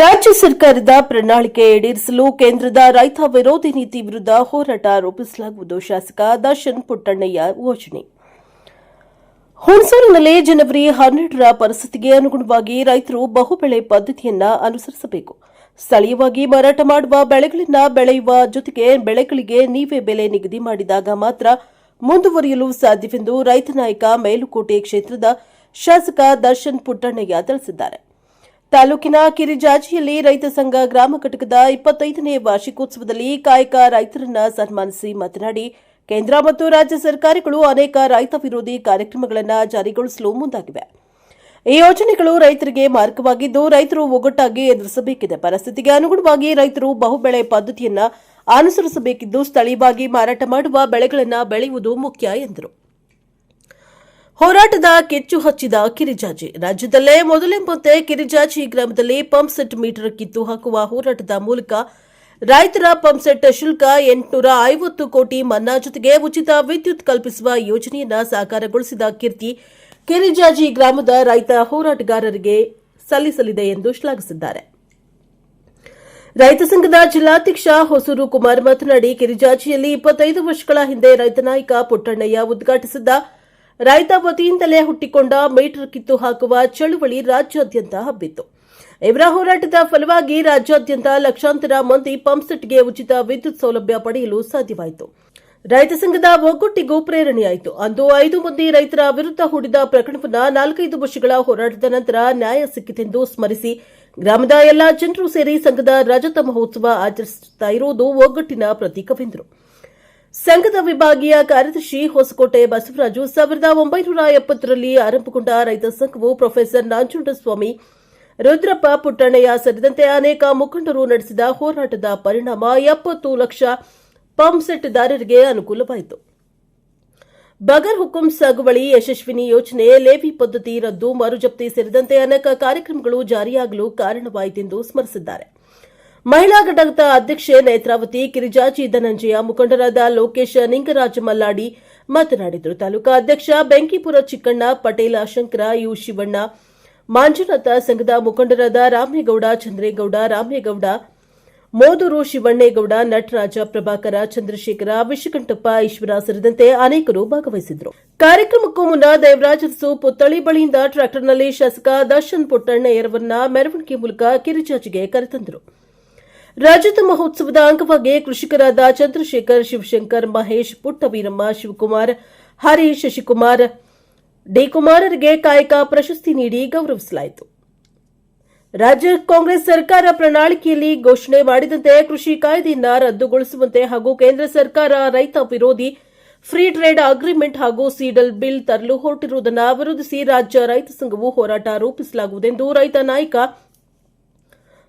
ರಾಜ್ಯ ಸರ್ಕಾರದ ಪ್ರಣಾಳಿಕೆ ಈಡೇರಿಸಲು ಕೇಂದ್ರದ ರೈತ ವಿರೋಧಿ ನೀತಿ ವಿರುದ್ಧ ಹೋರಾಟ ರೂಪಿಸಲಾಗುವುದು. ಶಾಸಕ ದರ್ಶನ್ ಪುಟ್ಟಣ್ಣಯ್ಯ ಘೋಷಣೆ. ಹುಣಸೂರಿನಲ್ಲಿ ಜನವರಿ ಹನ್ನೆರಡರ ಪರಿಸ್ಥಿತಿಗೆ ಅನುಗುಣವಾಗಿ ರೈತರು ಬಹುಬೆಳೆ ಪದ್ಧತಿಯನ್ನ ಅನುಸರಿಸಬೇಕು. ಸ್ಥಳೀಯವಾಗಿ ಮಾರಾಟ ಮಾಡುವ ಬೆಳೆಗಳನ್ನ ಬೆಳೆಯುವ ಜೊತೆಗೆ ಬೆಳೆಗಳಿಗೆ ನೀವೇ ಬೆಲೆ ನಿಗದಿ ಮಾಡಿದಾಗ ಮಾತ್ರ ಮುಂದುವರಿಯಲು ಸಾಧ್ಯವೆಂದು ರೈತ ನಾಯಕ ಮೇಲುಕೋಟೆ ಕ್ಷೇತ್ರದ ಶಾಸಕ ದರ್ಶನ್ ಪುಟ್ಟಣ್ಣಯ್ಯ ತಿಳಿಸಿದ್ದಾರೆ. ತಾಲೂಕಿನ ಕಿರಿಜಾಜಿಯಲ್ಲಿ ರೈತ ಸಂಘ ಗ್ರಾಮ ಘಟಕದ ಇಪ್ಪತ್ತೈದನೇ ವಾರ್ಷಿಕೋತ್ಸವದಲ್ಲಿ ಕಾಯಕ ರೈತರನ್ನ ಸನ್ಮಾನಿಸಿ ಮಾತನಾಡಿ, ಕೇಂದ್ರ ಮತ್ತು ರಾಜ್ಯ ಸರ್ಕಾರಗಳು ಅನೇಕ ರೈತ ವಿರೋಧಿ ಕಾರ್ಯಕ್ರಮಗಳನ್ನು ಜಾರಿಗೊಳಿಸಲು ಮುಂದಾಗಿವೆ. ಈ ಯೋಜನೆಗಳು ರೈತರಿಗೆ ಮಾರ್ಗವಾಗಿದ್ದು ರೈತರು ಒಗ್ಗಟ್ಟಾಗಿ ಎದುರಿಸಬೇಕಿದೆ. ಪರಿಸ್ಥಿತಿಗೆ ಅನುಗುಣವಾಗಿ ರೈತರು ಬಹುಬೆಳೆ ಪದ್ಧತಿಯನ್ನ ಅನುಸರಿಸಬೇಕಿದ್ದು, ಸ್ಥಳೀಯವಾಗಿ ಮಾರಾಟ ಮಾಡುವ ಬೆಳೆಗಳನ್ನು ಬೆಳೆಯುವುದು ಮುಖ್ಯ ಎಂದರು. ಹೋರಾಟದ ಕೆಚ್ಚು ಹಚ್ಚಿದ ಕಿರಿಜಾಜಿ. ರಾಜ್ಯದಲ್ಲೇ ಮೊದಲೆಂಬಂತೆ ಕಿರಿಜಾಜಿ ಗ್ರಾಮದಲ್ಲಿ ಪಂಪ್ ಸೆಟ್ ಮೀಟರ್ ಕಿತ್ತು ಹಾಕುವ ಹೋರಾಟದ ಮೂಲಕ ರೈತರ ಪಂಪ್ ಸೆಟ್ ಶುಲ್ಕ ಎಂಟುನೂರ ಐವತ್ತು ಕೋಟಿ ಮನ್ನಾ ಜೊತೆಗೆ ಉಚಿತ ವಿದ್ಯುತ್ ಕಲ್ಪಿಸುವ ಯೋಜನೆಯನ್ನ ಸಾಕಾರಗೊಳಿಸಿದ ಕೀರ್ತಿ ಕಿರಿಜಾಜಿ ಗ್ರಾಮದ ರೈತ ಹೋರಾಟಗಾರರಿಗೆ ಸಲ್ಲಿಸಲಿದೆ ಎಂದು ಶ್ಲಾಘಿಸಿದ್ದಾರೆ. ರೈತ ಸಂಘದ ಜಿಲ್ಲಾಧ್ಯಕ್ಷ ಹೊಸೂರು ಕುಮಾರ್ ಮಾತನಾಡಿ, ಕಿರಿಜಾಜಿಯಲ್ಲಿ ಇಪ್ಪತ್ತೈದು ವರ್ಷಗಳ ಹಿಂದೆ ರೈತ ನಾಯಕ ಪುಟ್ಟಣ್ಣಯ್ಯ ಉದ್ಘಾಟಿಸಿದ್ದ ರೈತ ವತಿಯಿಂದಲೇ ಹುಟ್ಟಿಕೊಂಡ ಮೀಟರ್ ಕಿತ್ತು ಹಾಕುವ ಚಳುವಳಿ ರಾಜ್ಯಾದ್ಯಂತ ಹಬ್ಬಿತ್ತು. ಇವರ ಹೋರಾಟದ ಫಲವಾಗಿ ರಾಜ್ಯಾದ್ಯಂತ ಲಕ್ಷಾಂತರ ಮಂದಿ ಪಂಪ್ಸೆಟ್ಗೆ ಉಚಿತ ವಿದ್ಯುತ್ ಸೌಲಭ್ಯ ಪಡೆಯಲು ಸಾಧ್ಯವಾಯಿತು. ರೈತ ಸಂಘದ ಒಗ್ಗಟ್ಟಿಗೂ ಪ್ರೇರಣೆಯಾಯಿತು. ಅಂದು ಐದು ಮಂದಿ ರೈತರ ವಿರುದ್ಧ ಹೂಡಿದ ಪ್ರಕರಣವನ್ನು ನಾಲ್ಕೈದು ವರ್ಷಗಳ ಹೋರಾಟದ ನಂತರ ನ್ಯಾಯ ಸಿಕ್ಕಿತೆಂದು ಸ್ಮರಿಸಿ ಗ್ರಾಮದ ಎಲ್ಲಾ ಜನರು ಸೇರಿ ಸಂಘದ ರಜತ ಮಹೋತ್ಸವ ಆಚರಿಸುತ್ತಿರುವುದು ಒಗ್ಗಟ್ಟಿನ ಪ್ರತೀಕವೆಂದರು. ಸಂಘದ ವಿಭಾಗೀಯ ಕಾರ್ಯದರ್ಶಿ ಹೊಸಕೋಟೆ ಬಸವರಾಜು ಸಾವಿರದ ಒಂಬೈನೂರ ಎಪ್ಪತ್ತರಲ್ಲಿ ಆರಂಭಗೊಂಡ ರೈತ ಸಂಘವು ಪ್ರೊಫೆಸರ್ ನಾಂಚುಂಡಸ್ವಾಮಿ, ರುದ್ರಪ್ಪ ಪುಟ್ಟಣ್ಣಯ್ಯ ಸೇರಿದಂತೆ ಅನೇಕ ಮುಖಂಡರು ನಡೆಸಿದ ಹೋರಾಟದ ಪರಿಣಾಮ ಎಪ್ಪತ್ತು ಲಕ್ಷ ಪಂಪ್ಸೆಟ್ದಾರರಿಗೆ ಅನುಕೂಲವಾಯಿತು. ಬಗರ್ ಹುಕುಂ ಸಾಗುವಳಿ, ಯಶಸ್ವಿನಿ ಯೋಜನೆ ಲೇವಿ ಪದ್ಧತಿ ರದ್ದು, ಮರುಜಪ್ತಿ ಸೇರಿದಂತೆ ಅನೇಕ ಕಾರ್ಯಕ್ರಮಗಳು ಜಾರಿಯಾಗಲು ಕಾರಣವಾಯಿತೆಂದು ಸ್ಮರಿಸಿದ್ದಾರೆ. ಮಹಿಳಾ ಘಟಕದ ಅಧ್ಯಕ್ಷೆ ನೇತ್ರಾವತಿ ಕಿರಿಜಾಜಿ ಧನಂಜಯ, ಮುಖಂಡರಾದ ಲೋಕೇಶ್ ನಿಂಗರಾಜ ಮಲ್ಲಾಡಿ ಮಾತನಾಡಿದರು. ತಾಲೂಕಾ ಅಧ್ಯಕ್ಷ ಬೆಂಕಿಪುರ ಚಿಕ್ಕಣ್ಣ, ಪಟೇಲ ಶಂಕರ, ಯು ಶಿವಣ್ಣ ಮಂಜುನಾಥ ಸಂಘದ ಮುಖಂಡರಾದ ರಾಮೇಗೌಡ, ಚಂದ್ರೇಗೌಡ, ರಾಮೇಗೌಡ, ಮೋದೂರು ಶಿವಣ್ಣೇಗೌಡ, ನಟರಾಜ ಪ್ರಭಾಕರ, ಚಂದ್ರಶೇಖರ, ವಿಶ್ವಕಂಠಪ್ಪ, ಈಶ್ವರ ಸೇರಿದಂತೆ ಅನೇಕರು ಭಾಗವಹಿಸಿದ್ರು ಕಾರ್ಯಕ್ರಮಕ್ಕೂ ಮುನ್ನ ದೇವರಾಜ ಅರಸು ಪುತ್ತಳಿ ಬಳಿಯಿಂದ ಟ್ರ್ಯಾಕ್ಟರ್ನಲ್ಲಿ ಶಾಸಕ ದರ್ಶನ್ ಪುಟ್ಟಣ್ಣಯ್ಯರವರನ್ನ ಮೆರವಣಿಗೆ ಮೂಲಕ ಕಿರಿಚಾಚಿಗೆ ಕರೆತಂದರು. ರಾಜ್ಯದ ಮಹೋತ್ಸವದ ಅಂಗವಾಗಿ ಕೃಷಿಕರಾದ ಚಂದ್ರಶೇಖರ್, ಶಿವಶಂಕರ್, ಮಹೇಶ್, ಪುಟ್ಟವೀರಮ್ಮ, ಶಿವಕುಮಾರ್, ಹರೀಶ್, ಶಶಿಕುಮಾರ್, ಡಿಕುಮಾರರಿಗೆ ಕಾಯಕ ಪ್ರಶಸ್ತಿ ನೀಡಿ ಗೌರವಿಸಲಾಯಿತು. ರಾಜ್ಯ ಕಾಂಗ್ರೆಸ್ ಸರ್ಕಾರ ಪ್ರಣಾಳಿಕೆಯಲ್ಲಿ ಘೋಷಣೆ ಮಾಡಿದಂತೆ ಕೃಷಿ ಕಾಯ್ದೆಯನ್ನು ರದ್ದುಗೊಳಿಸುವಂತೆ ಹಾಗೂ ಕೇಂದ್ರ ಸರ್ಕಾರ ರೈತ ವಿರೋಧಿ ಫ್ರೀ ಟ್ರೇಡ್ ಅಗ್ರಿಮೆಂಟ್ ಹಾಗೂ ಸೀಡಲ್ ಬಿಲ್ ತರಲು ಹೊರಟಿರುವುದನ್ನು ವಿರೋಧಿಸಿ ರಾಜ್ಯ ರೈತ ಸಂಘವು ಹೋರಾಟ ರೂಪಿಸಲಾಗುವುದೆಂದು ರೈತ ನಾಯಕ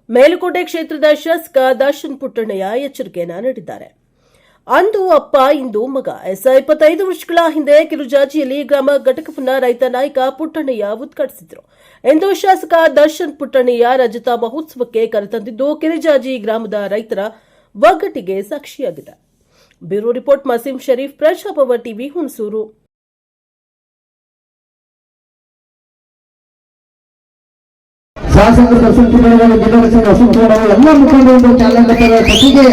ಮೇಲುಕೋಟೆ ಕ್ಷೇತ್ರದ ಶಾಸಕ ದರ್ಶನ್ ಪುಟ್ಟಣ್ಣಯ್ಯ ಎಚ್ಚರಿಕೆಯನ್ನ ನೀಡಿದ್ದಾರೆ. ಅಂದು ಅಪ್ಪ, ಇಂದು ಮಗ. ಎಸ್ ಇಪ್ಪತ್ತೈದು ವರ್ಷಗಳ ಹಿಂದೆ ಕಿರುಜಾಜಿಯಲ್ಲಿ ಗ್ರಾಮ ಘಟಕವನ್ನ ರೈತ ನಾಯಕ ಪುಟ್ಟಣ್ಣಯ್ಯ ಉದ್ಘಾಟಿಸಿದ್ರು. ಎಂದು ಶಾಸಕ ದರ್ಶನ್ ಪುಟ್ಟಣ್ಣಯ್ಯ ರಜತ ಮಹೋತ್ಸವಕ್ಕೆ ಕರೆತಂದಿದ್ದು ಕಿರಿಜಾಜಿ ಗ್ರಾಮದ ರೈತರ ಒಗ್ಗಟ್ಟಿಗೆ ಸಾಕ್ಷಿಯಾಗಿದೆ. ಬ್ಯೂರೋ ರಿಪೋರ್ಟ್, ಮಸೀಂ ಶರೀಫ್, ಪ್ರಜಾಪವ ಟಿವಿ ಹುಣಸೂರು. ಶಾಸಕರು ವಸಂತಿಗಳು ಗಿಡರಸಿಂಗ ವಸಂತಿಗಳು ಎಲ್ಲ ಮುಖಂಡರು ಚಾಲನೆ ಜೊತೆಗೆ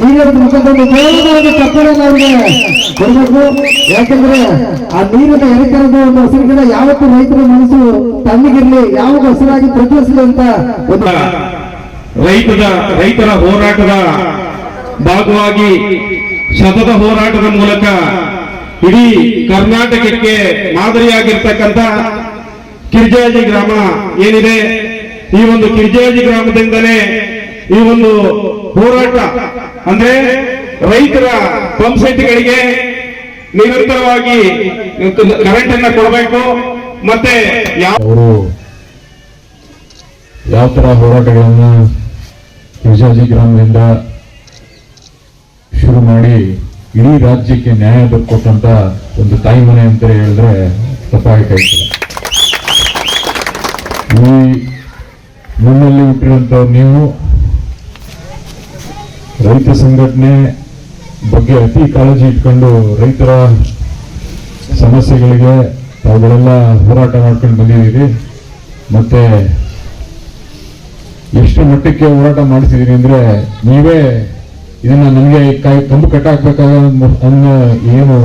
ನೀರಿನ ಮುಖಂಡರು ಜೋರಾಗಿ ಚಪ್ಪಳೆ ಅವರಿಗೆ ಕೊಡಬೇಕು ಯಾಕಂದ್ರೆ ಆ ನೀರಿನ ಎರೆಕರದ ಒಂದು ಹಸಿರು ಗಿಡ ಯಾವತ್ತು ರೈತರ ಮನಸ್ಸು ತಣ್ಣಗಿರ್ಲಿ ಯಾವಾಗ ಹಸಿರಾಗಿ ಪ್ರಜ್ವಲಿಸಲಿ ಅಂತ ಒಂದು ರೈತದ, ರೈತರ ಹೋರಾಟದ ಭಾಗವಾಗಿ ಸತತ ಹೋರಾಟದ ಮೂಲಕ ಇಡೀ ಕರ್ನಾಟಕಕ್ಕೆ ಮಾದರಿಯಾಗಿರ್ತಕ್ಕಂಥ ಕಿರ್ಜಾಜಿ ಗ್ರಾಮ ಏನಿದೆ? ಈ ಒಂದು ಕಿರ್ಜಾಜಿ ಗ್ರಾಮದಿಂದಲೇ ಈ ಒಂದು ಹೋರಾಟ, ಅಂದ್ರೆ ರೈತರ ಪಂಪ್ ಸೆಟ್ಗಳಿಗೆ ನಿರಂತರವಾಗಿ ಕರೆಂಟ್ ಅನ್ನ ಕೊಡಬೇಕು, ಮತ್ತೆ ಅವರು ಯಾವ ತರ ಹೋರಾಟಗಳನ್ನ ಕಿರ್ಜಾಜಿ ಗ್ರಾಮದಿಂದ ಶುರು ಮಾಡಿ ಇಡೀ ರಾಜ್ಯಕ್ಕೆ ನ್ಯಾಯ ದೊರಕೊಟ್ಟಂತ ಒಂದು ತಾಯಿ ಮನೆ ಅಂತ ಹೇಳಿದ್ರೆ ತಪ್ಪಾಗಿ ಈ ಮಣ್ಣಲ್ಲಿ ಹುಟ್ಟಿರುವಂತವ್ರು ನೀವು, ರೈತ ಸಂಘಟನೆ ಬಗ್ಗೆ ಅತಿ ಕಾಳಜಿ ಇಟ್ಕೊಂಡು ರೈತರ ಸಮಸ್ಯೆಗಳಿಗೆ ತಾವುಗಳೆಲ್ಲ ಹೋರಾಟ ಮಾಡ್ಕೊಂಡು ಬಂದಿದ್ದೀರಿ. ಮತ್ತೆ ಎಷ್ಟು ಮಟ್ಟಕ್ಕೆ ಹೋರಾಟ ಮಾಡಿಸಿದ್ದೀರಿ ಅಂದರೆ ನೀವೇ ಇದನ್ನು ನನಗೆ ಕಾಯಿ ಕಂಬು ಕಟ್ಟಾಕ್ಬೇಕಾದ ಅನ್ನೋ ಏನು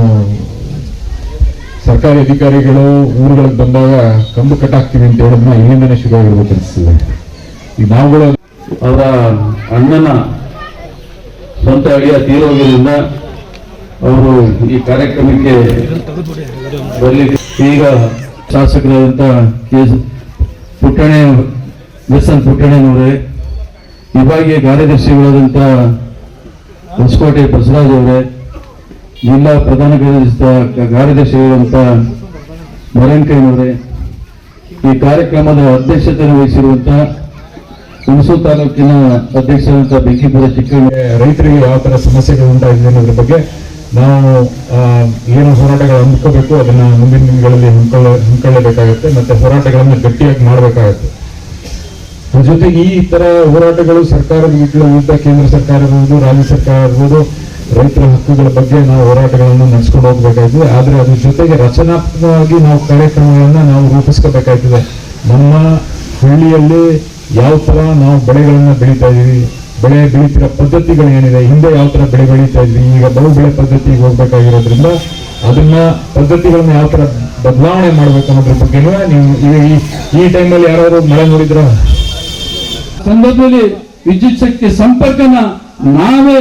ಸರ್ಕಾರಿ ಅಧಿಕಾರಿಗಳು ಊರುಗಳಿಗೆ ಬಂದಾಗ ಕಂಬು ಕಟ್ಟಾಕ್ತೀವಿ ಅಂತ ಹೇಳೋದನ್ನ ಇಲ್ಲಿಂದನೇ ಶುರು ಆಗಿರ್ಬೇಕು ಅನಿಸ್ತದೆ ಈಗ ನಾವುಗಳು ಅವರ ಅಣ್ಣನ ಸ್ವಂತ ಅಡಿಯ ತೀರೋಗಿರಿಂದ ಅವರು ಈ ಕಾರ್ಯಕ್ರಮಕ್ಕೆ ಬರಲಿಕ್ಕೆ ಈಗ ಶಾಸಕರಾದಂಥ ಕೆ ಪುಟ್ಟಣೆ ಎನ್ ಪುಟ್ಟಣ್ಣನವರೇ ವಿಭಾಗೀಯ ಕಾರ್ಯದರ್ಶಿಗಳಾದಂಥ ಹೊಸಕೋಟೆ ಬಸವರಾಜ್ ಅವರೇ, ಜಿಲ್ಲಾ ಪ್ರಧಾನ ಕಾರ್ಯದರ್ಶಿ ಕಾರ್ಯದರ್ಶಿಗಳಾದಂಥ ಮರಂಕಯ್ಯನವರೇ ಈ ಕಾರ್ಯಕ್ರಮದ ಅಧ್ಯಕ್ಷತೆಯನ್ನು ವಹಿಸಿರುವಂತಹ ಹುಣಸೂರು ತಾಲೂಕಿನ ಅಧ್ಯಕ್ಷರಾದಂಥ ಬೆಂಕಿಪುರ ಚಿಕ್ಕಣ್ಣ ರೈತರಿಗೆ ಯಾವ ತರ ಸಮಸ್ಯೆಗಳು ಉಂಟಾಗಿದೆ ಅನ್ನೋದ್ರ ಬಗ್ಗೆ ನಾವು ಏನು ಹೋರಾಟಗಳು ಹಮ್ಮಿಕೋಬೇಕು, ಅದನ್ನ ಮುಂದಿನ ದಿನಗಳಲ್ಲಿ ಹಮ್ಮಿಕೊಳ್ಳ, ಹಮ್ಮಿಕೊಳ್ಳಬೇಕಾಗತ್ತೆ, ಮತ್ತೆ ಹೋರಾಟಗಳನ್ನು ಗಟ್ಟಿಯಾಗಿ ಮಾಡಬೇಕಾಗತ್ತೆ. ಜೊತೆಗೆ ಈ ತರ ಹೋರಾಟಗಳು ಸರ್ಕಾರದ ವಿರುದ್ಧ ಕೇಂದ್ರ ಸರ್ಕಾರ ಇರ್ಬೋದು ರಾಜ್ಯ ಸರ್ಕಾರ ಇರ್ಬೋದು ರೈತರ ಹಕ್ಕುಗಳ ಬಗ್ಗೆ ನಾವು ಹೋರಾಟಗಳನ್ನು ನಡೆಸ್ಕೊಂಡು ಹೋಗ್ಬೇಕಾಯ್ತು ಆದ್ರೆ ಅದ್ರ ಜೊತೆಗೆ ರಚನಾತ್ಮಕವಾಗಿ ನಾವು ಕಾರ್ಯಕ್ರಮಗಳನ್ನ ನಾವು ರೂಪಿಸ್ಕೋಬೇಕಾಗ್ತದೆ. ನಮ್ಮ ಹಳ್ಳಿಯಲ್ಲಿ ಯಾವ ತರ ನಾವು ಬೆಳೆಗಳನ್ನ ಬೆಳೀತಾ ಇದೀವಿ ಬೆಳೆ ಬೆಳೀತಿರೋ ಪದ್ಧತಿಗಳು ಏನಿದೆ ಹಿಂದೆ ಯಾವ ತರ ಬೆಳೆ ಬೆಳೀತಾ ಇದ್ವಿ, ಈಗ ಬಹು ಬೆಳೆ ಪದ್ಧತಿಗೆ ಹೋಗ್ಬೇಕಾಗಿರೋದ್ರಿಂದ ಅದನ್ನ ಪದ್ಧತಿಗಳನ್ನ ಯಾವ ತರ ಬದಲಾವಣೆ ಮಾಡ್ಬೇಕು ಅನ್ನೋದ್ರ ಬಗ್ಗೆನೂ ನೀವು ಈ- ಈ ಟೈಮಲ್ಲಿ ಯಾರಾದ್ರು ಮಳೆ ನೋಡಿದ್ರ? ಸಂದರ್ಭದಲ್ಲಿ ವಿದ್ಯುತ್ ಶಕ್ತಿ ಸಂಪರ್ಕನ ನಾವೇ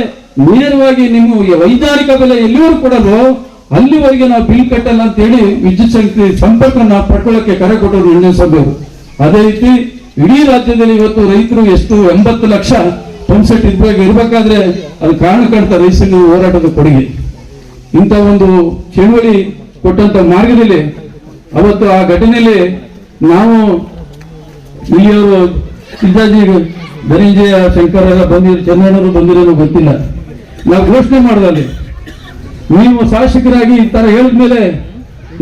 ನೇರವಾಗಿ ಈ ವೈಜ್ಞಾನಿಕ ಬೆಲೆ ಎಲ್ಲಿವರೆಗೂ ಕೊಡಲು ಅಲ್ಲಿವರೆಗೆ ನಾವು ಬಿಲ್ ಕಟ್ಟಲ್ಲ ಅಂತ ಹೇಳಿ ವಿದ್ಯುತ್ ಶಕ್ತಿ ಸಂಪರ್ಕನ ಪಡ್ಕೊಳ್ಳೋಕೆ ಕರೆ ಕೊಟ್ಟರು ನಿರ್ಣಯಿಸಬೇಕು ಅದೇ ರೀತಿ ಇಡೀ ರಾಜ್ಯದಲ್ಲಿ ಇವತ್ತು ರೈತರು ಎಷ್ಟು ಎಂಬತ್ತು ಲಕ್ಷ ಪಂಪ್ಸೆಟ್ ಸೆಟ್ ಇರಬೇಕಾದ್ರೆ ಅದು ಕಾರಣ ಕಾಣ್ತಾ ರೈತರಿಗೆ ಹೋರಾಟದ ಕೊಡುಗೆ. ಇಂಥ ಒಂದು ಚಳುವಳಿ ಕೊಟ್ಟಂತ ಮಾರ್ಗದಲ್ಲಿ ಅವತ್ತು ಆ ಘಟನೆಯಲ್ಲಿ ನಾವು ಇಲ್ಲಿಯವರು ಸಿದ್ದಾಜಿ ಧನಂಜಯ ಶಂಕರ ಎಲ್ಲ ಬಂದಿರೋ ಚಂದ್ರಣ್ಣರು ಬಂದಿರೋದು ಗೊತ್ತಿಲ್ಲ. ನಾವು ಘೋಷಣೆ ಮಾಡೋದಲ್ಲಿ ನೀವು ಶಾಸಕರಾಗಿ ಈ ತರ ಹೇಳಿದ್ಮೇಲೆ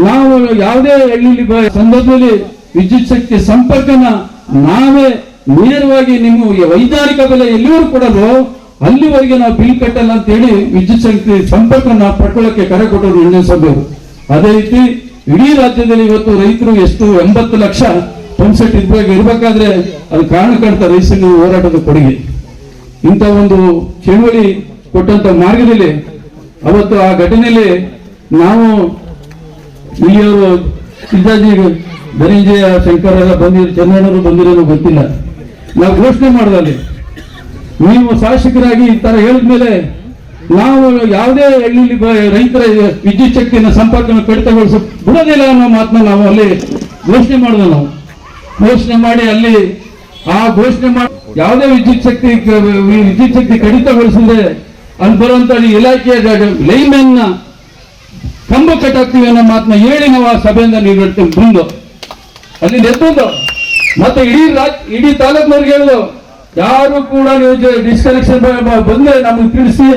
ನಾವು ಯಾವುದೇ ಹಳ್ಳಿಲಿ ಸಂದರ್ಭದಲ್ಲಿ ವಿದ್ಯುತ್ ಶಕ್ತಿ ಸಂಪರ್ಕನ ನಾವೇ ನೇರವಾಗಿ ನಿಮ್ಮ ವೈಚಾರಿಕ ಬೆಲೆ ಎಲ್ಲಿವರೆಗೂ ಕೊಡೋದು? ಅಲ್ಲಿವರೆಗೆ ನಾವು ಬಿಲ್ ಕಟ್ಟಲ್ಲ ಅಂತ ಹೇಳಿ ವಿದ್ಯುತ್ ಶಕ್ತಿ ಸಂಪರ್ಕನ ಪಡ್ಕೊಳ್ಳಕ್ಕೆ ಕರೆ ಕೊಟ್ಟರು ನಿರ್ಣಯಿಸಬೇಕು ಅದೇ ರೀತಿ ಇಡೀ ರಾಜ್ಯದಲ್ಲಿ ಇವತ್ತು ರೈತರು ಎಷ್ಟು ಎಂಬತ್ತು ಲಕ್ಷ ಪಂಪ್ ಸೆಟ್ ಇರ್ಬೇಕು ಇರ್ಬೇಕಾದ್ರೆ ಅದು ಕಾರಣ ಕಾಣ್ತಾ ರೈತರಿಗೆ ಹೋರಾಟದ ಕೊಡುಗೆ. ಇಂಥ ಒಂದು ಚಳುವಳಿ ಕೊಟ್ಟಂತ ಮಾರ್ಗದಲ್ಲಿ ಅವತ್ತು ಆ ಘಟನೆಯಲ್ಲಿ ನಾವು ಇಲ್ಲಿಯವರು ಸಿದ್ದಾಜಿ ಧನಂಜಯ ಶಂಕರ್ ಎಲ್ಲ ಬಂದಿರೋ ಚಂದ್ರಣ್ಣರು ಬಂದಿರೋದು ಗೊತ್ತಿಲ್ಲ. ನಾವು ಘೋಷಣೆ ಮಾಡೋದಲ್ಲಿ ನೀವು ಶಾಸಕರಾಗಿ ಈ ಥರ ಹೇಳಿದ್ಮೇಲೆ ನಾವು ಯಾವುದೇ ಹಳ್ಳಿಲಿ ಬ- ರೈತರ ವಿದ್ಯುತ್ ಶಕ್ತಿಯನ್ನು ಸಂಪರ್ಕವನ್ನು ಕಡಿತಗೊಳಿಸ ಬಿಡೋದಿಲ್ಲ ಅನ್ನೋ ಮಾತನ್ನ ನಾವು ಅಲ್ಲಿ ಘೋಷಣೆ ಮಾಡಿದ್ವಿ ನಾವು. ಘೋಷಣೆ ಮಾಡಿ ಅಲ್ಲಿ ಆ ಘೋಷಣೆ ಮಾಡಿ ಯಾವುದೇ ವಿದ್ಯುತ್ ಶಕ್ತಿ ವಿದ್ಯುತ್ ಶಕ್ತಿ ಕಡಿತಗೊಳಿಸಿದ್ರೆ ಅಲ್ಲಿ ಬರುವಂತ ಇಲಾಖೆಯ ಲೈನ್ಮನ್ನ ಕಂಬ ಕಟ್ಟಾಕ್ತೀವಿ ಅನ್ನೋ ಮಾತನ್ನ ಹೇಳಿ ನಾವು ಆ ಸಭೆಯಿಂದ ನೀಡಿರ್ತೀವಿ ಬಂದು. ಅಲ್ಲಿ ಎತ್ತೊಂದು ಮತ್ತೆ ಇಡೀ ರಾಜ್, ಇಡೀ ತಾಲೂಕಿನವ್ರಿಗೆ ಹೇಳುದು, ಯಾರು ಕೂಡ ನೀವು ಡಿಸ್ಕನೆಕ್ಷನ್ ಬಂದ್ರೆ ನಮ್ಗೆ ತಿಳಿಸಿ.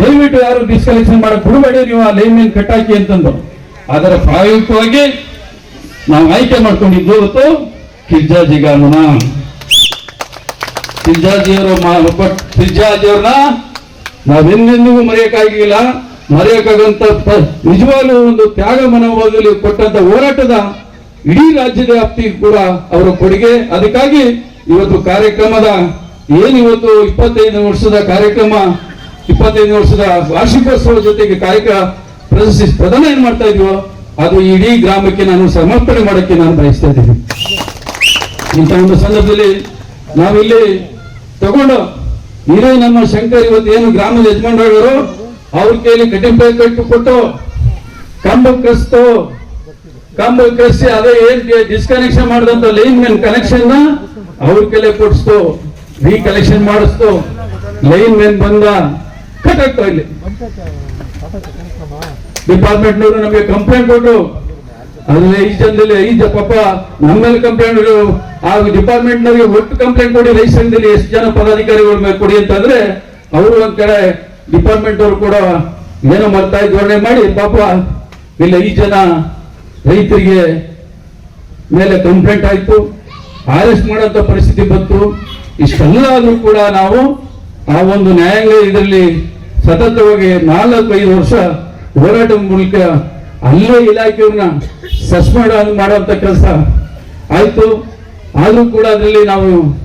ದಯವಿಟ್ಟು ಯಾರು ಡಿಸ್ಕನೆಕ್ಷನ್ ಮಾಡಕ್ ಬಿಡಬೇಡಿ, ನೀವು ಆ ಲೈನ್ ಮೇಲೆ ಕಟ್ಟಾಕಿ ಅಂತಂದು. ಅದರ ಪ್ರಾಯೋಗಿಕವಾಗಿ ನಾವು ಆಯ್ಕೆ ಮಾಡ್ಕೊಂಡಿದ್ದು ಇವತ್ತು ಕಿರ್ಜಾಜಿಗಾಮನ ಕಿರ್ಜಾಜಿಯವರು ಕಿರ್ಜಾಜಿಯವ್ರನ್ನ ನಾವೆಂದೆಂದಿಗೂ ಮರೆಯಕ್ಕಾಗಿಲ್ಲ. ಮರೆಯಕ್ಕಾಗಂತ ನಿಜವಾಗ್ಲೂ ಒಂದು ತ್ಯಾಗ ಮನೋಭಾವದಲ್ಲಿ ಕೊಟ್ಟಂತ ಹೋರಾಟದ ಇಡೀ ರಾಜ್ಯದ ವ್ಯಾಪ್ತಿಗೆ ಕೂಡ ಅವರ ಕೊಡುಗೆ. ಅದಕ್ಕಾಗಿ ಇವತ್ತು ಕಾರ್ಯಕ್ರಮದ ಏನಿವತ್ತು ಇಪ್ಪತ್ತೈದು ವರ್ಷದ ಕಾರ್ಯಕ್ರಮ, ಇಪ್ಪತ್ತೈದು ವರ್ಷದ ವಾರ್ಷಿಕೋತ್ಸವ ಜೊತೆಗೆ ಕಾರ್ಯಕ್ರಮ ಪ್ರದರ್ಶಿಸಿ ಪ್ರದಾನ ಏನ್ ಮಾಡ್ತಾ ಇದೀವೋ, ಅದು ಇಡೀ ಗ್ರಾಮಕ್ಕೆ ನಾನು ಸಮರ್ಪಣೆ ಮಾಡಕ್ಕೆ ನಾನು ಬಯಸ್ತಾ ಇದ್ದೀನಿ. ಇಂಥ ಒಂದು ಸಂದರ್ಭದಲ್ಲಿ ನಾವಿಲ್ಲಿ ತಗೊಂಡು ಇದೇ ನಮ್ಮ ಶಂಕರ್ ಇವತ್ತು ಏನು ಗ್ರಾಮದ ಯಜಮಾನರು ಅವ್ರ ಕೈಯಲ್ಲಿ ಕಟಿಂಗ್ ಕಟ್ಟು ಕೊಟ್ಟು ಕಂಬ ಕಸ್ತು ಕಂಬ ಕಸಿ ಅದೇ ಏನ್ ಡಿಸ್ಕನೆಕ್ಷನ್ ಮಾಡಿದಂತ ಲೈನ್ ಮೆನ್ ಕನೆಕ್ಷನ್ ಅವ್ರ ಕೈಲೇ ಕೊಡಿಸ್ತು. ರೀ ಕನೆಕ್ಷನ್ ಮಾಡಿಸ್ತು. ಲೈನ್ ಮೆನ್ ಬಂದ ಕಟ್ ಆಗ್ತಾ ಇಲ್ಲಿ. ಡಿಪಾರ್ಟ್ಮೆಂಟ್ ನವರು ನಮಗೆ ಕಂಪ್ಲೇಂಟ್ ಕೊಟ್ಟು ಅದ್ರಲ್ಲಿ ಐದು ಜನದಲ್ಲಿ ಐದು ಪಾಪ ನಮ್ಮಲ್ಲಿ ಕಂಪ್ಲೇಂಟ್ ಆ ಡಿಪಾರ್ಟ್ಮೆಂಟ್ ನವರಿಗೆ ಒಟ್ಟು ಕಂಪ್ಲೇಂಟ್ ಕೊಡಿ ರೈತ ಸಂಘದಲ್ಲಿ ಎಷ್ಟು ಜನ ಪದಾಧಿಕಾರಿಗಳ ಮೇಲೆ ಕೊಡಿ ಅಂತಂದ್ರೆ ಅವರು ಒಂದ್ ಕಡೆ ಡಿಪಾರ್ಟ್ಮೆಂಟ್ ಅವರು ಕೂಡ ಏನೋ ಮರ್ತಾಯಿ ಧೋರಣೆ ಮಾಡಿ ಪಾಪ ಇಲ್ಲಿ ಐದು ಜನ ರೈತರಿಗೆ ಮೇಲೆ ಕಂಪ್ಲೇಂಟ್ ಆಯಿತು ಅರೆಸ್ಟ್ ಮಾಡೋಂಥ ಪರಿಸ್ಥಿತಿ ಬಂತು. ಇಷ್ಟೆಲ್ಲ ಆದ್ರೂ ಕೂಡ ನಾವು ಆ ಒಂದು ನ್ಯಾಯಾಲಯ ಇದರಲ್ಲಿ ಸತತವಾಗಿ ನಾಲ್ಕು ಐದು ವರ್ಷ ಹೋರಾಟದ ಮೂಲಕ ಅಲ್ಲೇ ಇಲಾಖೆಯವ್ರನ್ನ ಸಸ್ಪೆಂಡ್ ಮಾಡುವಂತ ಕೆಲಸ ಆಯಿತು. ಆದರೂ ಕೂಡ ಅದರಲ್ಲಿ ನಾವು